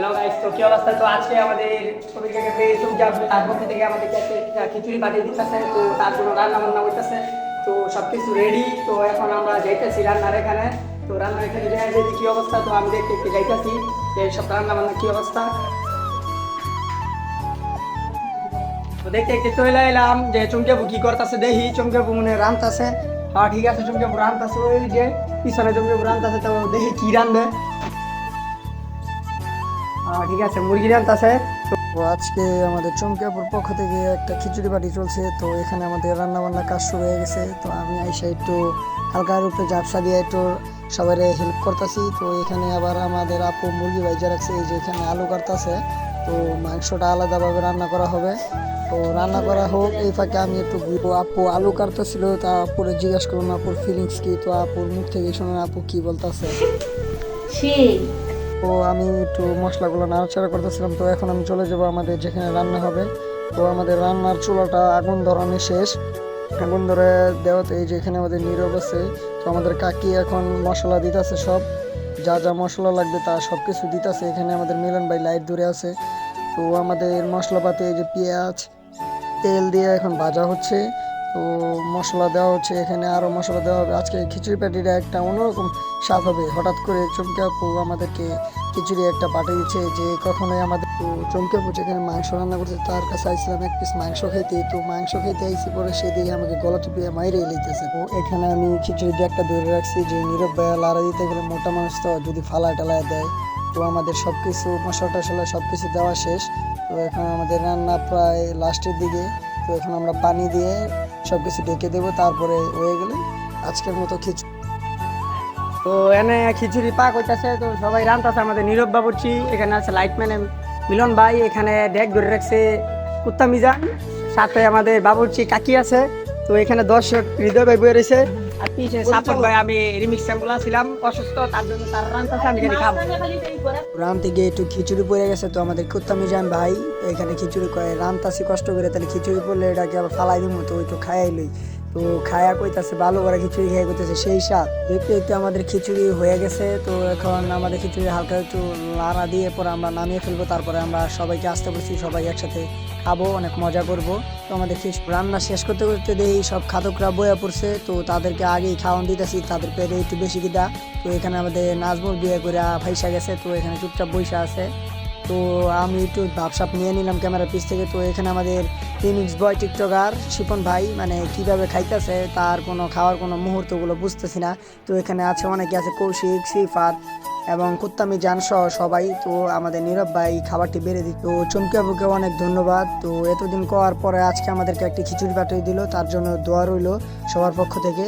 Hello guys তো কি অবস্থা? তো আজকে আমাদের কবির কাছে চুমকি আসবে তার পক্ষ থেকে আমাদেরকে একটা খিচুড়ি পাঠিয়ে দিতেছে। তো তার জন্য রান্না বান্না হইতেছে তো সব কিছু রেডি তো এখন আমরা যাইতেছি রান্নার এখানে। তো রান্নার এখানে দেখা যায় যে কি অবস্থা। তো আমি দেখতে একটু যাইতেছি। যে সব রান্না বান্না কি অবস্থা। তো দেখতে একটু চলে এলাম যে চুমকেবু কি করতেছে। দেখি চুমকেবু মনে রানতেছে হ্যাঁ ঠিক আছে, চুমকেবু রানতেছে ওই যে পিছনে চুমকেবু রানতেছে তো দেখি কি হ্যাঁ ঠিক আছে মুরগি রানতেছে তো আজকে আমাদের চমকিয়াপুর পক্ষ থেকে একটা খিচুড়ি পার্টি চলছে তো এখানে আমাদের রান্না বান্না কাজ শুরু হয়ে গেছে। তো আমি আইসা একটু হালকা রূপে ঝাপসা দিয়ে একটু সবাই হেল্প করতেছি। তো এখানে আবার আমাদের আপু মুরগি ভাইজা রাখছে এই যে এখানে আলু কাটতেছে। তো মাংসটা আলাদাভাবে রান্না করা হবে। তো রান্না করা হোক এই ফাঁকে আমি একটু ঘুরবো আপু আলু কাটতেছিল তা আপুরে জিজ্ঞাসা করুন আপুর ফিলিংস কি? তো আপুর মুখ থেকে শুনুন আপু কি বলতেছে? সেই। তো আমি একটু মশলাগুলো নাড়াচাড়া করতেছিলাম, তো এখন আমি চলে যাব আমাদের যেখানে রান্না হবে। তো আমাদের রান্নার চুলাটা আগুন ধরানো শেষ। আগুন ধরে দেওয়াতে এই যে এখানে আমাদের নীরব আছে, তো আমাদের কাকি এখন মশলা দিতেছে সব। যা যা মশলা লাগবে তা সব কিছু দিতেছে। এখানে আমাদের মিলন ভাই লাইট ধরে আছে। তো আমাদের মশলাপাতি এই যে পেঁয়াজ, তেল দিয়ে এখন ভাজা হচ্ছে। তো মশলা দেওয়া হচ্ছে এখানে আরও মশলা দেওয়া হবে। আজকে খিচুড়ি প্যাটিটা একটা অন্যরকম স্বাদ হবে। হঠাৎ করে চমকে আপু আমাদেরকে খিচুড়ি একটা পাঠিয়ে দিচ্ছে যে কখনোই আমাদের তো চমকে আপু যেখানে মাংস রান্না করছে, তার কাছে আইছিলাম এক পিস মাংস খেতে। তো মাংস খেতে আইসি পরে সেদিকে আমাকে গলা টিপিয়ে মাইরে লইতেছে। তো এখানে আমি খিচুড়িটা একটা ধরে রাখছি যে নীরব ভাইয়া লাড়া দিতে গেলে মোটা মানুষ তো যদি ফালা টালায় দেয়, তো আমাদের সব কিছু মশলা টশলা সব কিছু দেওয়া শেষ। তো এখন আমাদের রান্না প্রায় লাস্টের দিকে। তো এখন আমরা পানি দিয়ে সব কিছু ঢেকে দেবো, তারপরে হয়ে গেলে আজকের মতো খিচুড়ি। তো এনে খিচুড়ি পাক হইতেছে, তো সবাই রান্তাছে আমাদের নীরব বাবুর্চি, এখানে আছে লাইটম্যান মিলন ভাই, এখানে ডেক ধরে রাখছে কুত্তা মিজান, সাথে আমাদের বাবুর্চি কাকি আছে, তো এখানে দর্শক হৃদয় ভাই বয়ে রয়েছে। আর সাপোর্ট ভাই আমি রিমিক্স স্যাম্পল ছিলাম অসুস্থ তার জন্য তার রান্তাছে আমি এখানে খাব রানতে গিয়ে একটু খিচুড়ি পড়ে গেছে তো আমাদের কুত্তামি যান ভাই এখানে খিচুড়ি করে রানতাছি কষ্ট করে তাহলে খিচুড়ি পড়লে এটাকে আবার ফালাই দিব তো একটু খাইয়াই লই। তো খায়া কইতাছে, ভালো করে খিচুড়ি খেয়ে কইতাছে, সেই স্বাদ। দেখতে দেখতে আমাদের খিচুড়ি হয়ে গেছে, তো এখন আমাদের খিচুড়ি হালকা একটু লাড়া দিয়ে পরে আমরা নামিয়ে ফেলব, তারপরে আমরা সবাইকে আসতে বলছি, সবাই একসাথে খাব, অনেক মজা করব। তো আমাদের রান্না শেষ করতে করতে দেখি সব খাদকরা বয়া পড়ছে, তো তাদেরকে আগেই খাওয়ান দিতেছি, তাদের পেটে একটু বেশি কিদা তো এখানে আমাদের নাজমুল বিয়ে করে ফাইসা গেছে, তো এখানে চুপচাপ বৈশা আছে। তো আমি একটু ভাবসাপ নিয়ে নিলাম ক্যামেরার পিস থেকে। তো এখানে আমাদের রিমিক্স বয় টিকটকার শিপন ভাই মানে কীভাবে খাইতেছে, তার কোনো খাওয়ার কোনো মুহূর্তগুলো বুঝতেছি না। তো এখানে আছে, অনেকে আছে কৌশিক শ্রীফাত এবং কুত্তামি জান সহ সবাই। তো আমাদের নীরব ভাই খাবারটি বেড়ে দিত। তো চমকে বুকে অনেক ধন্যবাদ। তো এতদিন করার পরে আজকে আমাদেরকে একটি খিচুড়ি পাঠিয়ে দিল। তার জন্য দোয়া রইল সবার পক্ষ থেকে।